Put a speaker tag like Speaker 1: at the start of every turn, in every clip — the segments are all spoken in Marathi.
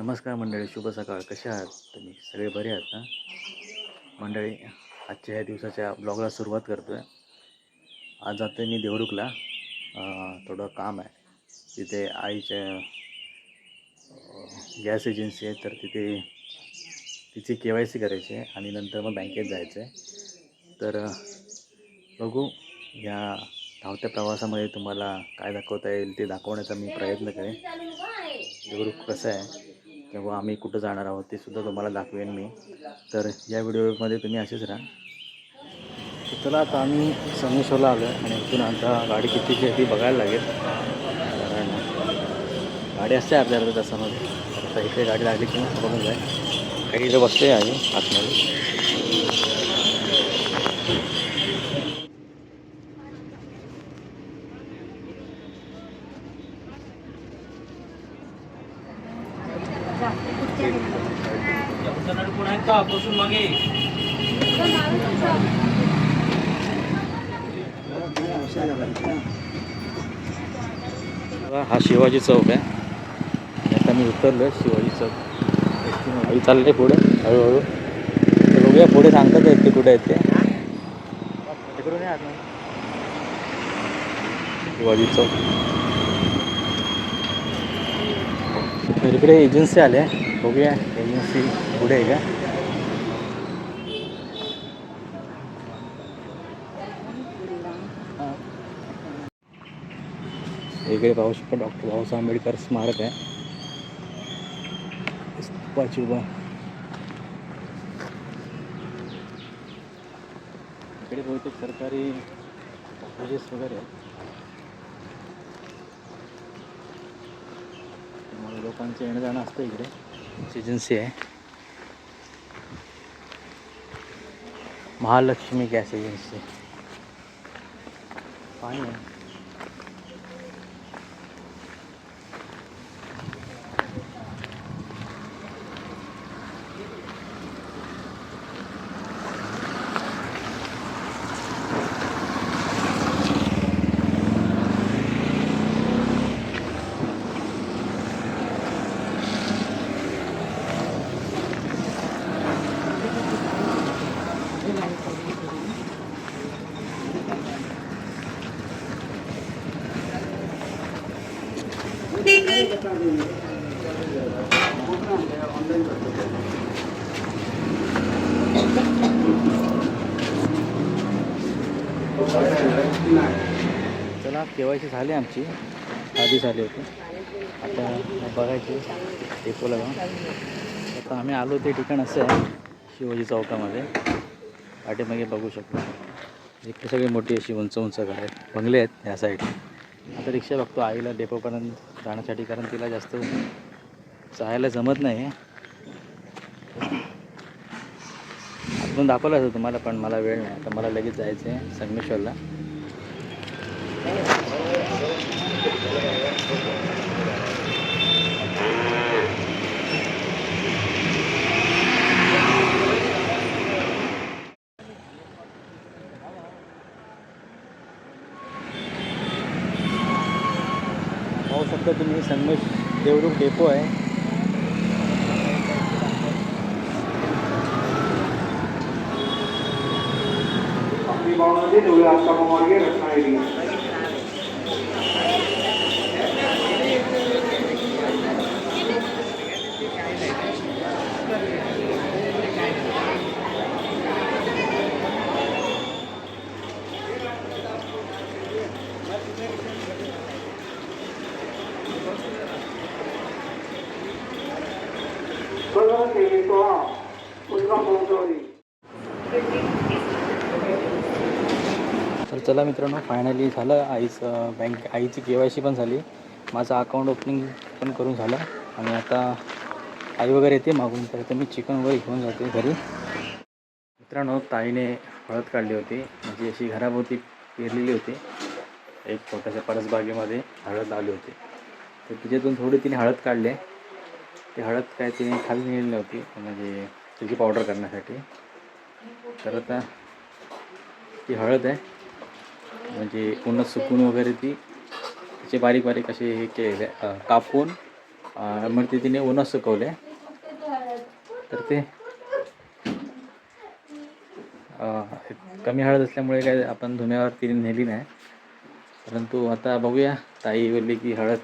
Speaker 1: नमस्कार मंडळी शुभ सकाळ. कसे आहात? तुम्ही सगळे बरे आहात ना? मंडळी आजच्या ह्या दिवसाच्या ब्लॉगला सुरुवात करतो आहे आज जातो मी देवरुखला थोडं काम आहे. तिथे आईच्या गॅस एजन्सी आहे तर तिथे तिची के वाय सी करायची आहे आणि नंतर मग बँकेत जायचं आहे तर बघू या धावत्या प्रवासामध्ये तुम्हाला काय दाखवता येईल ते दाखवण्याचा मी प्रयत्न करेन. देवरुख कसं आहे? किंवा आम्ही कुठं जाणार आहोत ते सुद्धा तुम्हाला दाखवेन मी. तर या व्हिडिओमध्ये तुम्ही असेच राहा. चला आता आम्ही संगमेश्वरला आलो आणि इथून आता गाडी कितीची आहे ती बघायला लागेल. कारण गाडी असते अर्ध्या अर्ध्या तासामध्ये. आता इथे गाडी लागली की बघून जाईल काही इथे बसते आहे आतमध्ये.
Speaker 2: मागे
Speaker 1: हा शिवाजी चौक आहे. आता मी उतरलो आहे शिवाजी चौक. आई चालले पुढे हळूहळू. बघूया पुढे सांगतात आहेत ते कुठे आहेत ते. शिवाजी चौक. इकडे एजन्सी आल्या बघूया एजन्सी पुढे आहे का इकडे पाहू शकतो डॉक्टर बाबासाहेब आंबेडकर स्मारक आहे. स्तूपाची उभा इकडे बहुतेक सरकारी ऑफिसेस वगैरे आहेत. लोकांचं येणं जाणं असतं इकडे. एजन्सी आहे महालक्ष्मी गॅस एजन्सी पाणी चला केवायची झाली आमची. आधी झाली होती. आता बघायची डेपोला आता आम्ही आलो ते ठिकाण असं आहे शिवाजी चौकामध्ये. पाठीमागे बघू शकतो. इकडे सगळी मोठी अशी उंच उंच घर आहेत. बंगले आहेत ह्या साईड आता रिक्षा बघतो आईला डेपोपर्यंत जाण्यासाठी कारण तिला जास्त जायला जमत नाही. आपण दाखवलं असं तुम्हाला पण मला वेळ नाही. आता मला लगेच जायचं आहे संगमेश्वरला. पाहू शकता तुम्ही. संगमेश देवरुख डेपो आहे.
Speaker 2: मार्गे रत्नागिरी कलर
Speaker 1: तर चला मित्रांनो फायनली झालं. आईचं बँक आईची के वाय सी पण झाली. माझं अकाउंट ओपनिंग पण करून झालं. आणि आता आई वगैरे येते मागून तर आता मी चिकन वगैरे घेऊन जाते घरी. मित्रांनो ताईने हळद काढली होती. म्हणजे अशी घराभोवती पेरलेली होती. एक छोट्याशा परसबागेमध्ये हळद लावली होती. तर तिच्यातून थोडी तिने हळद काढली. ती हळद काय तिने खाली नेली नव्हती म्हणजे त्याची पावडर करण्यासाठी. तर आता ती हळद आहे म्हणजे पूर्ण सुकून वगैरे ती तिचे बारीक बारीक असे हे केलेले कापून म्हणजे तिने उन्हात सुकवले. तर ते कमी हळद असल्यामुळे काय आपण धुण्यावर तिने नेली नाही. परंतु आता बघूया ताई बोलली की हळद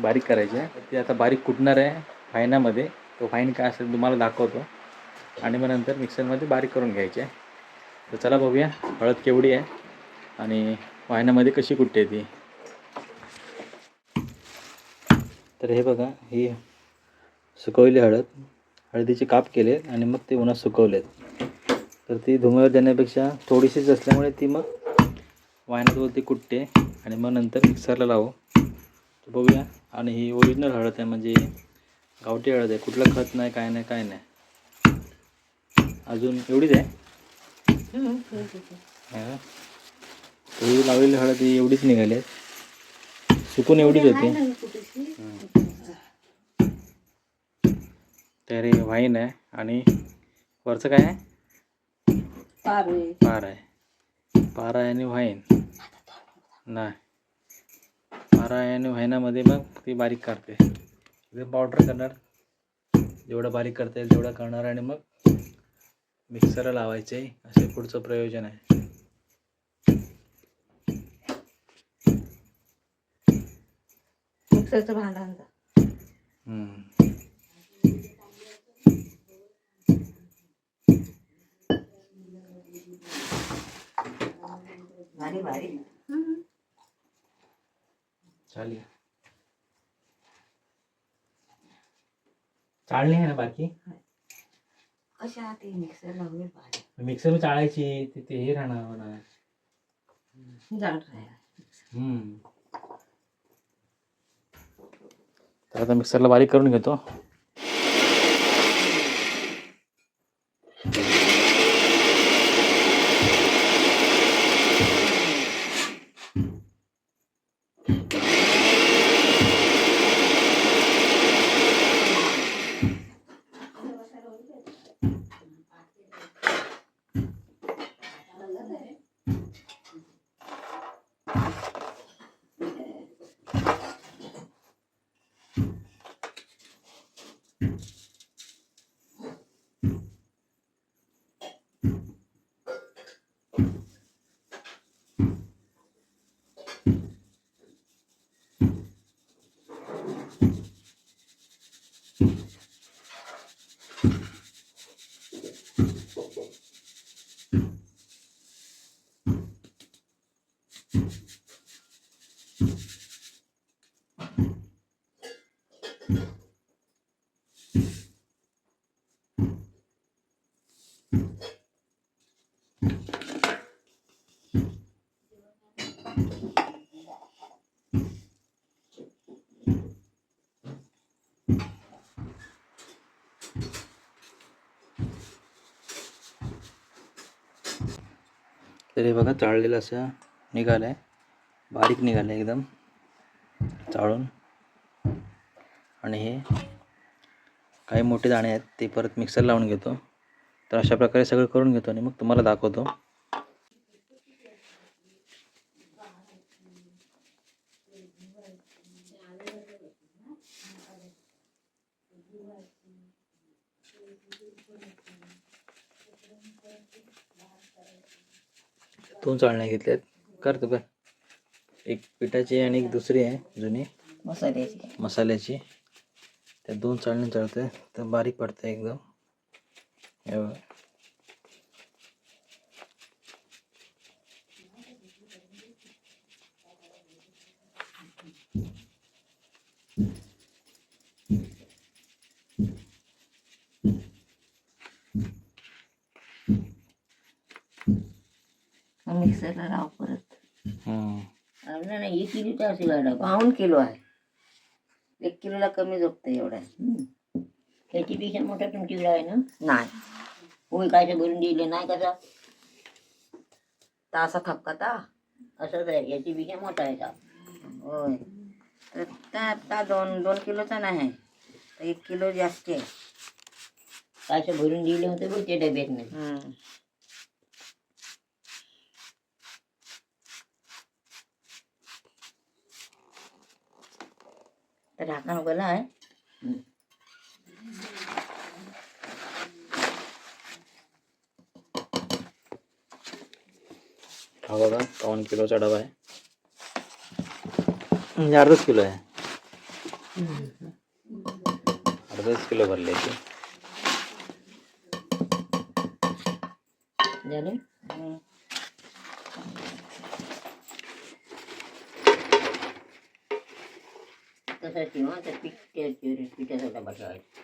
Speaker 1: बारीक करायची आहे. ती आता बारीक कुटणार आहे. फायनामध्ये. तो फाईन काय असेल तुम्हाला दाखवतो. आणि मग नंतर मिक्सरमध्ये बारीक करून घ्यायची. आहे तर चला बघूया हळद केवढी आहे आणि वाहनामध्ये कशी कुठते ती. तर हे बघा ही सुकवली हळद. हळदीचे काप केले आणि मग ते उन्हात सुकवलेत. तर ती धुम्यावर देण्यापेक्षा थोडीशीच असल्यामुळे ती मग वायनात कुटते. आणि मग नंतर मिक्सरला लावू. तर बघूया. आणि ही ओरिजिनल हळद आहे म्हणजे गावठी हळद आहे. कुठलं खत नाही काय नाही काय नाही. अजून एवढीच आहे? हा. ही लावलेली हळद ही एवढीच निघाली आहे. सुकून एवढीच होती. तर हे वाईन आहे आणि वरचं काय आहे? पार आहे. पार आहे. आणि व्हाईन नाही. पारा आहे आणि व्हायनामध्ये मग ती बारीक करते ते पावडर करणार जेवढं बारीक करता येईल तेवढं करणार आणि मग मिक्सरला लावायचे. असे पुढचं प्रयोजन आहे.
Speaker 3: मिक्सरचं भांडण
Speaker 1: हम्म.
Speaker 3: भारी भारी.
Speaker 1: चालेल. चाळणी आहे ना बाकी?
Speaker 3: कशा ते मिक्सर लावले भारी
Speaker 1: मिक्सर चाळायची ते ते हे राहणार होणार
Speaker 3: जाड राहिला.
Speaker 1: हम्म. तर आता मिक्सरला बारीक करून घेतो. तर हे बघा चाळलेलं असं निघालं आहे बारीक निघालं आहे एकदम. चाळून. आणि हे काही मोठे दाणे आहेत ते परत मिक्सर लावून घेतो. तर अशा प्रकारे सगळं करून घेतो आणि मग तुम्हाला दाखवतो. दोन चाळण्या घेतल्यात. करतो का एक पिठाची आणि एक दुसरी आहे जुनी.
Speaker 3: मसाल्याची.
Speaker 1: मसाल्याची. त्या दोन चाळणी चालते तर बारीक पडते एकदम.
Speaker 3: मिक्सरला लाव परत.
Speaker 1: हम्म.
Speaker 3: नाही एक किलो असेल गाडा पाऊन किलो आहे. एक किलोला कमी झोपतं एवढा.
Speaker 4: त्याच्यापेक्षा मोठा तुमच्याकडे आहे ना?
Speaker 3: नाही.
Speaker 4: होय काय भरून दिले नाही कसा
Speaker 3: तासा खपका ता
Speaker 4: असंच आहे याच्यापेक्षा मोठा आहे का
Speaker 3: होय. तर त्या त्या दोन दोन किलोचा नाही. एक किलो जास्त आहे.
Speaker 4: काय भरून दिले होते बघ डब्यात नाही
Speaker 3: उघडला आहे.
Speaker 1: हा बघा पाऊन किलोचा डबा आहे. म्हणजे अर्धाच किलो आहे. अर्धाच किलो भरले ते
Speaker 4: झालं.
Speaker 3: हं.
Speaker 4: तसं किंवा त्या पीठ त्या- त्या- पिठाचा डबा ठेवायचा